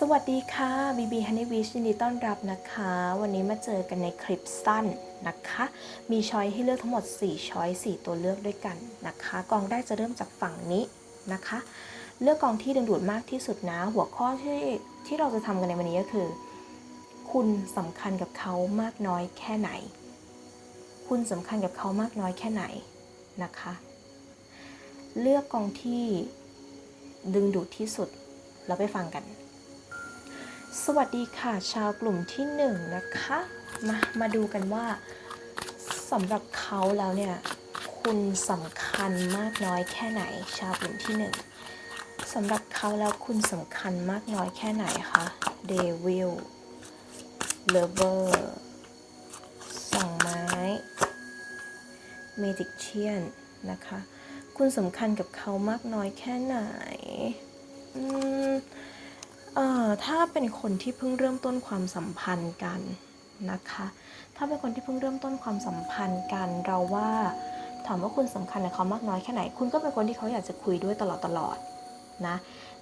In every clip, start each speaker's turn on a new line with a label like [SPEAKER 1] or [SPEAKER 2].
[SPEAKER 1] สวัสดีค่ะบีบีฮันนี่วิชยินดีต้อนรับนะคะ วันนี้มาเจอกันในคลิปสั้นนะคะ มีช้อยให้เลือกทั้งหมด 4 ช้อย 4 ตัวเลือกด้วยกันนะคะ กองแรกจะเริ่มจากฝั่งนี้นะคะ เลือกกองที่ดึงดูดมากที่สุดนะ หัวข้อที่ที่เราจะทำกันในวันนี้ก็คือ คุณสำคัญกับเขามากน้อยแค่ไหน คุณสำคัญกับเขามากน้อยแค่ไหนนะคะ เลือกกองที่ดึงดูดที่สุด เราไปฟังกัน สวัสดีค่ะ ชาวกลุ่มที่หนึ่งนะคะ มามาดูกันว่าสำหรับเขาแล้วเนี่ย คุณสำคัญมากน้อยแค่ไหน ชาวกลุ่มที่หนึ่งสำหรับเขาแล้วคุณสำคัญมากน้อยแค่ไหนคะเดวิลเลเวอร์สองไม้เมจิกเชียนนะคะ คุณสำคัญกับเขามากน้อยแค่ไหน อืม เอ่อถ้าเป็นคนที่เพิ่งเริ่มต้นความสัมพันธ์กันนะคะ ถ้าเป็นคนที่เพิ่งเริ่มต้นความสัมพันธ์กันเราว่าถามว่าคุณสำคัญกับเขามากน้อยแค่ไหน คุณก็เป็นคนที่เขาอยากจะคุยด้วยตลอดตลอดนะ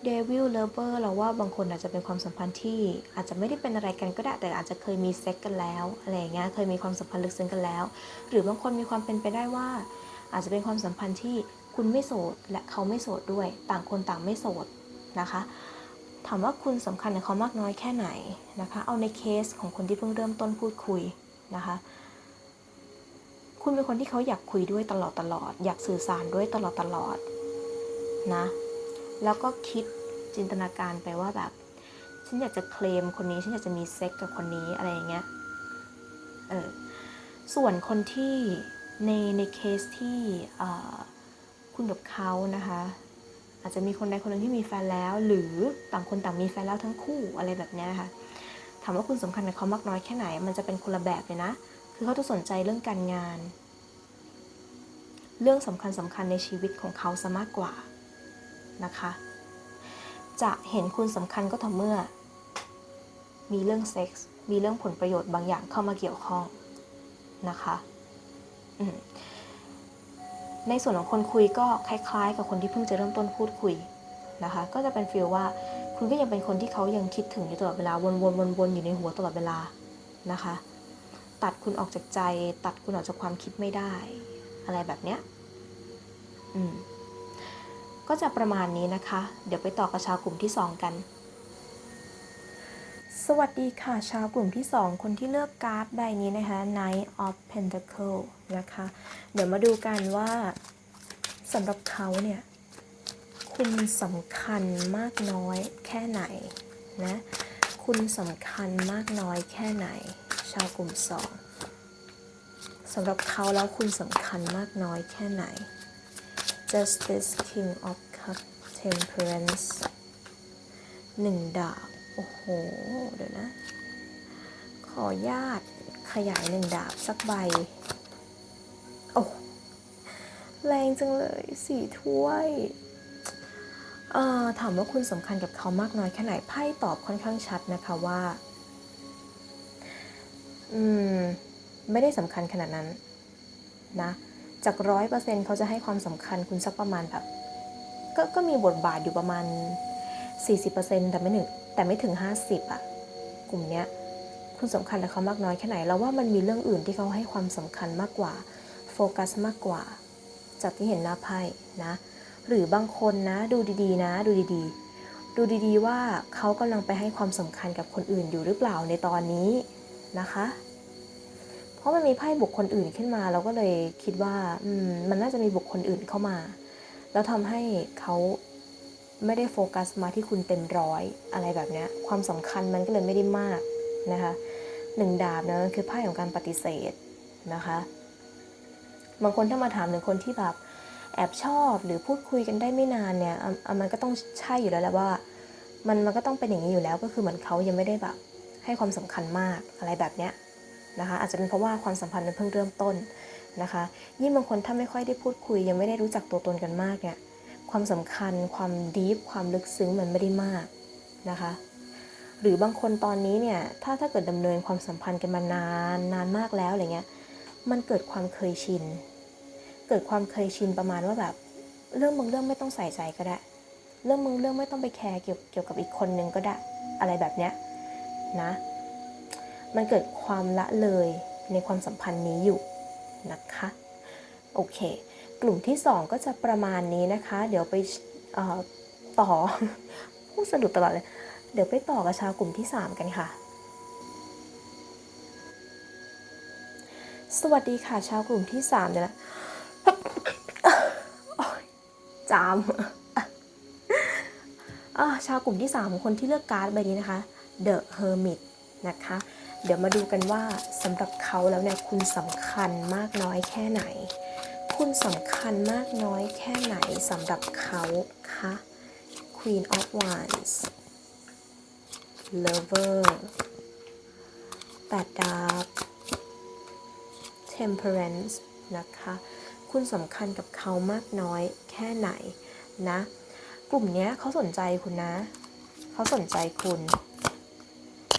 [SPEAKER 1] เดวิลเลเวอร์เราว่าบางคนอาจจะเป็นความสัมพันธ์ที่อาจจะไม่ได้เป็นอะไรกันก็ได้ แต่อาจจะเคยมีเซ็กกันแล้วอะไรเงี้ยเคยมีความสัมพันธ์ลึกซึ้งกันแล้ว หรือบางคนมีความเป็นไปได้ว่า อาจจะเป็นความสัมพันธ์ที่คุณไม่โสดและเขาไม่โสดด้วย ต่างคนต่างไม่โสดนะคะ ถามว่าคุณสำคัญกับเขามากน้อยแค่ไหนนะคะ เอาในเคสของคนที่เพิ่งเริ่มต้นพูดคุยนะคะ คุณเป็นคนที่เขาอยากคุยด้วยตลอดตลอด อยากสื่อสารด้วยตลอดตลอดนะ แล้วก็คิดจินตนาการไปว่าแบบ ฉันอยากจะเคลมคนนี้ ฉันอยากจะมีเซ็กกับคนนี้อะไรอย่างเงี้ย เออ ส่วนคนที่ในในเคสที่คุณกับเขานะคะ อาจจะมีคนใดคนหนึ่งที่มีแฟนแล้ว หรือต่างคนต่างมีแฟนแล้วทั้งคู่อะไรแบบนี้ยนะคะถามว่าคุณสำคัญกับเขามากน้อยแค่ไหน มันจะเป็นคนละแบบเลยนะ คือเขาจะสนใจเรื่องการงาน เรื่องสำคัญสำคัญในชีวิตของเขาซะมากกว่านะคะ จะเห็นคุณสำคัญก็ต่อเมื่อ มีเรื่องเซ็กส์มีเรื่องผลประโยชน์บางอย่างเข้ามาเกี่ยวข้องนะคะ อืม ในส่วนของคนคุยก็คล้ายๆ กับคนที่เพิ่งจะเริ่มต้นพูดคุยนะคะ ก็จะเป็นฟีลว่าคุณก็ยังเป็นคนที่เขายังคิดถึงอยู่ตลอดเวลาวนๆๆๆอยู่ในหัวตลอดเวลานะคะ ตัดคุณออกจากใจ ตัดคุณออกจากความคิดไม่ได้ อะไรแบบเนี้ยอืมก็จะประมาณนี้นะคะ เดี๋ยวไปต่อกับชาวกลุ่มที่ 2 กัน สวัสดีค่ะ ชาวกลุ่มที่ 2 คนที่เลือกการ์ดใบนี้นะคะ Knight of Pentacle นะคะ เดี๋ยวมาดูกันว่าสำหรับเขาเนี่ย คุณสำคัญมากน้อยแค่ไหนนะ คุณสำคัญมากน้อยแค่ไหน ชาวกลุ่ม 2สำหรับเขาแล้วคุณสำคัญมากน้อยแค่ไหน Justice King of Cup Temperance หนึ่งดาบ โอ้โห เดี๋ยวนะ ขอญาตขยายหนึ่งดาบสักใบ โอ้แรงจังเลยสี่ถ้วย เอ่อ ถามว่าคุณสำคัญกับเขามากน้อยแค่ไหน ไพ่ตอบค่อนข้างชัดนะคะว่า อืม ไม่ได้สำคัญขนาดนั้น นะ จากร้อยเปอร์เซ็นต์เขาจะให้ความสำคัญคุณสักประมาณแบบ ก็ก็มีบทบาทอยู่ประมาณ 40%แต่ไม่ถึงแต่ไม่ถึง 50อะกลุ่มเนี้ยคุณสำคัญกับเขามากน้อยแค่ไหนเราว่ามันมีเรื่องอื่นที่เขาให้ความสำคัญมากกว่า โฟกัสมากกว่า จากที่เห็นหน้าไพ่นะ หรือบางคนนะดูดีๆ นะ ดูดีๆ ดูดีๆว่าเขากำลังไปให้ความสำคัญกับคนอื่นอยู่หรือเปล่าในตอนนี้นะคะ เพราะมันมีไพ่บุคคลอื่นขึ้นมา เราก็เลยคิดว่าอืมมันน่าจะมีบุคคลอื่นเข้ามา แล้วทำให้เขา ไม่ได้โฟกัสมาที่คุณเต็มร้อยอะไรแบบนี้ความสำคัญมันก็เลยไม่ได้มากนะคะหนึ่งดาบเนะคือไพ่ของการปฏิเสธนะคะบางคนถ้ามาถามถึงคนที่แบบแอบชอบหรือพูดคุยกันได้ไม่นานเนี่ยมันก็ต้องใช่อยู่แล้วแหละว่า มันมันก็ต้องเป็นอย่างนี้อยู่แล้วก็คือเหมือนเขายังไม่ได้แบบให้ความสำคัญมากอะไรแบบเนี้ยนะคะอาจจะเป็นเพราะว่าความสัมพันธ์มันเพิ่งเริ่มต้นนะคะยิ่งบางคนถ้าไม่ค่อยได้พูดคุย ยังไม่ได้รู้จักตัวตนกันมากเนี่ย ความสำคัญ ความดีฟความลึกซึ้งมันไม่ได้มากนะคะ หรือบางคนตอนนี้เนี่ย ถ้าถ้าเกิดดำเนินความสัมพันธ์กันมานานนานมากแล้วอะไรเงี้ย มันเกิดความเคยชิน เกิดความเคยชินประมาณว่าแบบ เรื่องบางเรื่องไม่ต้องใส่ใจก็ได้ เรื่องบางเรื่องไม่ต้องไปแคร์เกี่ยวเกี่ยวกับอีกคนนึงก็ได้ อะไรแบบเนี้ยนะ มันเกิดความละเลยในความสัมพันธ์นี้อยู่นะคะ โอเค กลุ่มที่ 2 ก็จะประมาณนี้นะคะ เดี๋ยวไปต่อพูดสะดุดตลอดเลย เดี๋ยวไปต่อกับชาวกลุ่มที่ 3 กันค่ะ สวัสดีค่ะ ชาวกลุ่มที่3เดี๋ยวนะจามชาวกลุ่มที่3คนที่เลือกการ์ดใบนี้นะคะ The Hermit นะคะ เดี๋ยวมาดูกันว่าสำหรับเขาแล้วเนี่ยคุณสำคัญมากน้อยแค่ไหน คุณสำคัญมากน้อยแค่ไหนสำหรับเขาคะ Queen of Wands Lover แปดดาบ Temperance นะคะ คุณสำคัญกับเขามากน้อยแค่ไหนนะ กลุ่มนี้เขาสนใจคุณนะ เขาสนใจคุณ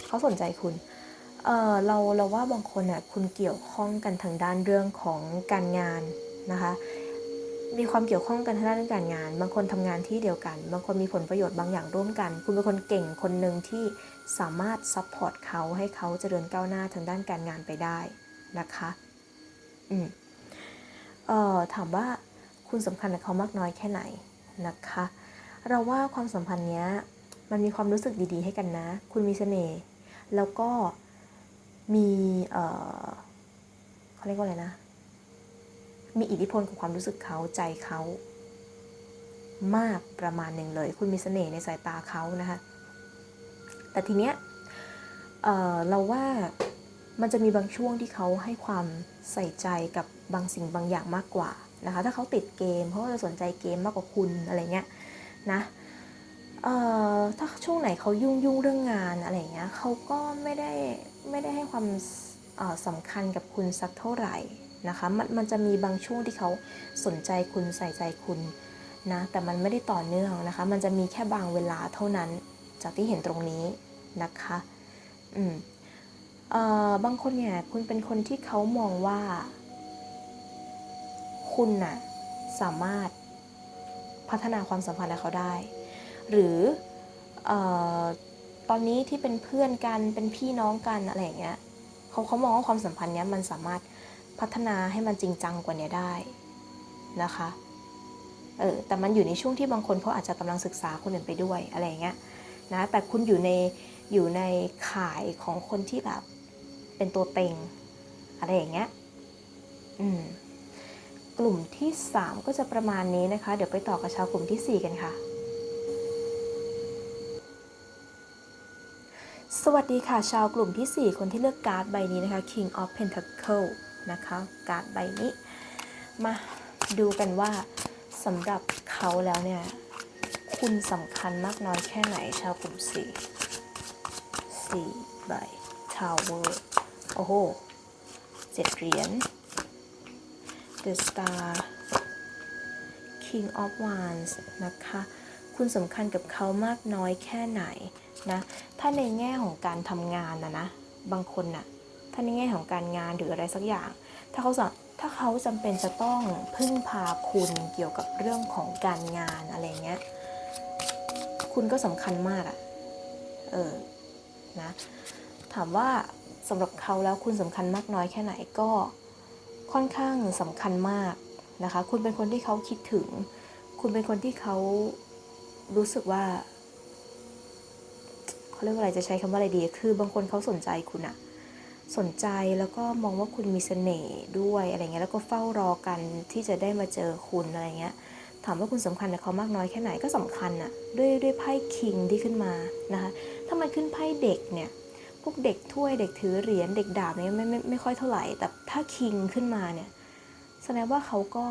[SPEAKER 1] เขาสนใจคุณเออเราเราว่าบางคนอะคุณเกี่ยวข้องกันทางด้านเรื่องของการงาน นะคะ มีความเกี่ยวข้องกันทางด้านการงาน บางคนทำงานที่เดียวกัน บางคนมีผลประโยชน์บางอย่างร่วมกัน คุณเป็นคนเก่งคนหนึ่งที่สามารถซัพพอร์ตเขาให้เขาเจริญก้าวหน้าทางด้านการงานไปได้นะคะ อืมเอ่อถามว่าคุณสำคัญกับเขามากน้อยแค่ไหนนะคะ เราว่าความสัมพันธ์เนี้ยมันมีความรู้สึกดีๆ ให้กันนะ คุณมีเสน่ห์แล้วก็มี เอ่อเขาเรียกว่าอะไรนะ มีอิทธิพลกับความรู้สึกเขาใจเขามากประมาณหนึ่งเลย คุณมีเสน่ห์ในสายตาเขานะคะแต่ทีเนี้ยเเราว่ามันจะมีบางช่วงที่เขาให้ความใส่ใจกับบางสิ่งบางอย่างมากกว่านะคะ ถ้าเขาติดเกมเขาก็จะสนใจเกมมากกว่าคุณอะไรเงี้ยนะถ้าช่วงไหนเขายุ่งยุ่งเรื่องงานอะไรเงี้ยเขาก็ไม่ได้ไม่ได้ให้ความสำคัญกับคุณสักเท่าไหร่ นะคะมันมันจะมีบางช่วงที่เขาสนใจคุณใส่ใจคุณนะแต่มันไม่ได้ต่อเนื่องนะคะ มันจะมีแค่บางเวลาเท่านั้นจากที่เห็นตรงนี้นะคะอืมเอ่อบางคนเนี่ยคุณเป็นคนที่เขามองว่า คุณน่ะสามารถพัฒนาความสัมพันธ์กับเขาได้ หรือเออตอนนี้ที่เป็นเพื่อนกันเป็นพี่น้องกันอะไรอย่างเงี้ยเขาเขามองว่าความสัมพันธ์เนี้ยมันสามารถ พัฒนาให้มันจริงจังกว่านี้ได้นะคะเออแต่มันอยู่ในช่วงที่บางคนเขาอาจจะกำลังศึกษาคนอื่นไปด้วยอะไรอย่างเงี้ยนะแต่คุณอยู่ในอยู่ในข่ายของคนที่แบบเป็นตัวเต็งอะไรอย่างเงี้ยอืมกลุ่มที่ 3 ก็จะประมาณนี้นะคะ เดี๋ยวไปต่อกับชาวกลุ่มทีสี่4 กันค่ะ สวัสดีค่ะ ชาวกลุ่มทีสี่ 4 คนที่เลือกการ์ดใบนี้นะคะ King of Pentacle นะคะการ์ดใบนี้ มาดูกันว่าสำหรับเขาแล้วเนี่ย คุณสำคัญมากน้อยแค่ไหนชาวกลุ่ม4 4ใบ Tower โอ้โหเจ็ดเหรียญ The Star King of Wands นะคะ คุณสำคัญกับเขามากน้อยแค่ไหนนะ ถ้าในแง่ของการทำงานนะนะ บางคนน่ะ ถ้าในแง่ของการงานหรืออะไรสักอย่าง ถ้าเขาสัถ้าเขาจำเป็นจะต้องพึ่งพาคุณเกี่ยวกับเรื่องของการงานอะไรเงี้ย คุณก็สำคัญมากอะเออ นะ ถามว่าสำหรับเขาแล้วคุณสำคัญมากน้อยแค่ไหนก็ค่อนข้างสำคัญมากนะคะ คุณเป็นคนที่เขาคิดถึง คุณเป็นคนที่เขารู้สึกว่าเขาเรียกว่าอะไรจะใช้คำว่าอะไรดี คือบางคนเขาสนใจคุณอะ สนใจแล้วก็มองว่าคุณมีเสน่ห์ด้วยอะไรเงี้ยแล้วก็เฝ้ารอกันที่จะได้มาเจอคุณอะไรเงี้ยถามว่าคุณสำคัญกับเขามากน้อยแค่ไหนก็สำคัญอะด้วยด้วยไพ่คิงที่ขึ้นมานะคะถ้ามันขึ้นไพ่เด็กเนี่ยพวกเด็กถ้วยเด็กถือเหรียญเด็กดาบเนี่ยไม่ไม่ไม่ค่อยเท่าไหร่ แต่ถ้าคิงขึ้นมาเนี่ยแสดงว่าเขาก็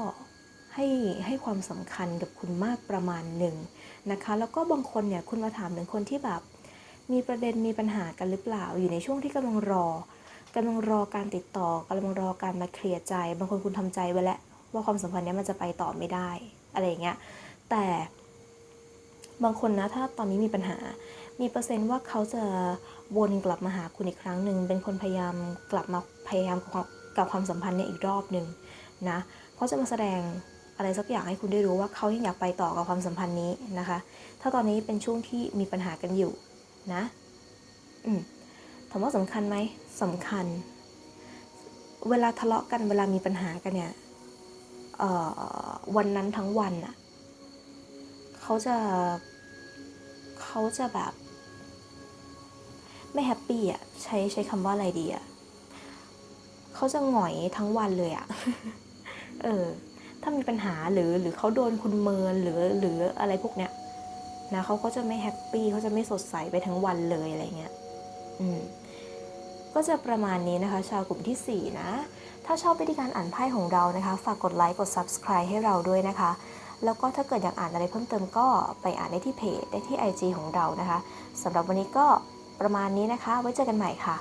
[SPEAKER 1] ให้ให้ความสำคัญกับคุณมากประมาณหนึ่งนะคะ แล้วก็บางคนเนี่ยคุณมาถามถึงคนที่แบบมีประเด็นมีปัญหากันหรือเปล่าอยู่ในช่วงที่กำลังรอ กำลังรอการติดต่อกำลังรอการมาเคลียร์ใจ บางคนคุณทำใจไว้แล้วว่าความสัมพันธ์นี้มันจะไปต่อไม่ได้ อะไรอย่างเงี้ย แต่บางคนนะถ้าตอนนี้มีปัญหา มีเปอร์เซ็นต์ว่าเขาจะวนกลับมาหาคุณอีกครั้งหนึ่งเป็นคนพยายามกลับมาพยายามกับกับความสัมพันธ์เนี่ยอีกรอบหนึ่งนะเขาจะมาแสดงอะไรสักอย่างให้คุณได้รู้ว่าเขายังอยากไปต่อกับความสัมพันธ์นี้นะคะ ถ้าตอนนี้เป็นช่วงที่มีปัญหากันอยู่นะ อืม ถามว่าสำคัญไหมสำคัญ เวลาทะเลาะกันเวลามีปัญหากันเนี่ยวันนั้นทั้งวันอะเขาจะเขาจะแบบ ไม่แฮปปี้อะใช้ใช้คำว่าอะไรดีอะเขาจะหงอยทั้งวันเลยอะเออ ถ้ามีปัญหาหรือหรือเขาโดนคุณเมินหรือหรืออะไรพวกเนี้ยนะเขาก็จะไม่แฮปปี้เขาจะไม่สดใสไปทั้งวันเลยอะไรเงี้ย ก็จะประมาณนี้นะคะ ชาวกลุ่มทีสี่ 4 นะ ถ้าชอบวิธีการอ่านไพ่ของเรานะคะ ฝากกดไลค์กด Subscribe ให้เราด้วยนะคะ แล้วก็ถ้าเกิดอยากอ่านอะไรเพิ่มเติมก็ไปอ่านได้ที่เพจได้ที่ IG ของเรานะคะสำหรับวันนี้ก็ประมาณนี้นะคะ ไว้เจอกันใหม่ค่ะ